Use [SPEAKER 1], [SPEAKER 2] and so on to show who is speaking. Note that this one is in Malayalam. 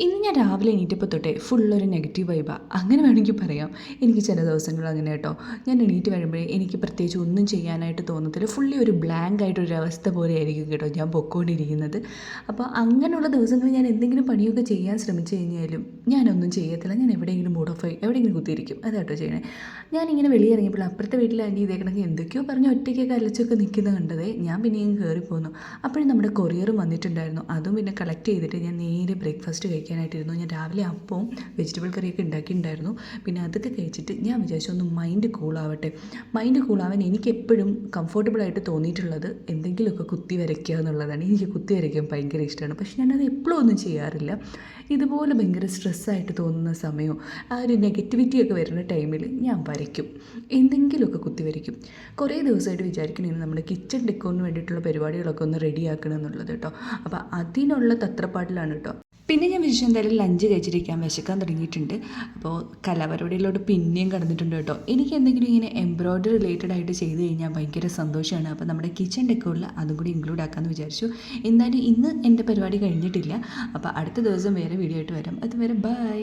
[SPEAKER 1] ഇന്ന് ഞാൻ രാവിലെ എണീറ്റപ്പോൾ തൊട്ടേ ഫുള്ളൊരു നെഗറ്റീവ് വൈബാണ് അങ്ങനെ വേണമെങ്കിൽ പറയാം. എനിക്ക് ചില ദിവസങ്ങൾ അങ്ങനെ കേട്ടോ. ഞാൻ എണീറ്റ് വരുമ്പോഴേ എനിക്ക് പ്രത്യേകിച്ച് ഒന്നും ചെയ്യാനായിട്ട് തോന്നത്തില്ല. ഫുള്ളി ഒരു ബ്ലാങ്ക് ആയിട്ടൊരു അവസ്ഥ പോലെ ആയിരിക്കും കേട്ടോ ഞാൻ പൊക്കോണ്ടിരിക്കുന്നത്. അപ്പോൾ അങ്ങനെയുള്ള ദിവസങ്ങളിൽ ഞാൻ എന്തെങ്കിലും പണിയൊക്കെ ചെയ്യാൻ ശ്രമിച്ചു കഴിഞ്ഞാലും ഞാനൊന്നും ചെയ്യത്തില്ല. ഞാൻ എവിടെയെങ്കിലും മൂഡ് ഓഫ് ആയി എവിടെയെങ്കിലും കുത്തിയിരിക്കും. അതാട്ടോ ചെയ്യണേ. ഞാനിങ്ങനെ വെളിയിറങ്ങിയപ്പോൾ അപ്പുറത്തെ വീട്ടിൽ ആന്റി ഇതേക്കണക്ക് എന്തൊക്കെയോ പറഞ്ഞ് ഒറ്റയ്ക്കൊക്കെ അലച്ചൊക്കെ നിൽക്കുന്ന കണ്ടതേ ഞാൻ പിന്നെയും കയറി പോന്നു അപ്പോഴും നമ്മുടെ കൊറിയറും വന്നിട്ടുണ്ടായിരുന്നു. അതും പിന്നെ കളക്ട് ചെയ്തിട്ട് ഞാൻ നേരെ ബ്രേക്ക്ഫാസ്റ്റ് കഴിക്കാനായിട്ടിരുന്നു. ഞാൻ രാവിലെ അപ്പവും വെജിറ്റബിൾ കറിയൊക്കെ ഉണ്ടാക്കിയിട്ടുണ്ടായിരുന്നു. പിന്നെ അതൊക്കെ കഴിച്ചിട്ട് ഞാൻ വിചാരിച്ചു ഒന്ന് മൈൻഡ് കൂളാവട്ടെ മൈൻഡ് കൂളാവാൻ എനിക്ക് എപ്പോഴും കംഫർട്ടബിളായിട്ട് തോന്നിയിട്ടുള്ളത് എന്തെങ്കിലുമൊക്കെ കുത്തി വരയ്ക്കുക എന്നുള്ളതാണ്. എനിക്ക് കുത്തി വരയ്ക്കാൻ ഭയങ്കര ഇഷ്ടമാണ്. പക്ഷെ ഞാനത് എപ്പോഴും ഒന്നും ചെയ്യാറില്ല. ഇതുപോലെ ഭയങ്കര സ്ട്രെസ്സായിട്ട് തോന്നുന്ന സമയമോ ആ ഒരു നെഗറ്റിവിറ്റിയൊക്കെ വരുന്ന ടൈമിൽ ഞാൻ വരയ്ക്കും. എന്തെങ്കിലുമൊക്കെ കുത്തി വരയ്ക്കും. കുറേ ദിവസമായിട്ട് വിചാരിക്കണേ നമ്മുടെ കിച്ചൺ ഡെക്കോറിന് വേണ്ടിയിട്ടുള്ള പരിപാടികളൊക്കെ ഒന്ന് റെഡിയാക്കണം എന്നുള്ളത് കേട്ടോ. അപ്പോൾ അതിനുള്ള തത്രപ്പാട്ടിലാണ് കേട്ടോ. പിന്നെ ഞാൻ വിശേഷം എന്തായാലും ലഞ്ച് കഴിച്ചിരിക്കാൻ വിശക്കാൻ തുടങ്ങിയിട്ടുണ്ട്. അപ്പോൾ കലാപരിപാടിയിലോട്ട് പിന്നെയും കടന്നിട്ടുണ്ട് കേട്ടോ. എനിക്ക് എന്തെങ്കിലും ഇങ്ങനെ എംബ്രോയ്ഡറി റിലേറ്റഡ് ആയിട്ട് ചെയ്ത് കഴിഞ്ഞാൽ ഭയങ്കര സന്തോഷമാണ്. അപ്പോൾ നമ്മുടെ കിച്ചൺ ഡെക്കോറിൽ അതും കൂടി ഇൻക്ലൂഡ് ആക്കാമെന്ന് വിചാരിച്ചു. എന്തായാലും ഇന്ന് എന്റെ പരിപാടി കഴിഞ്ഞിട്ടില്ല. അപ്പോൾ അടുത്ത ദിവസം വേറെ വീഡിയോ ആയിട്ട് വരാം. അതുവരെ ബൈ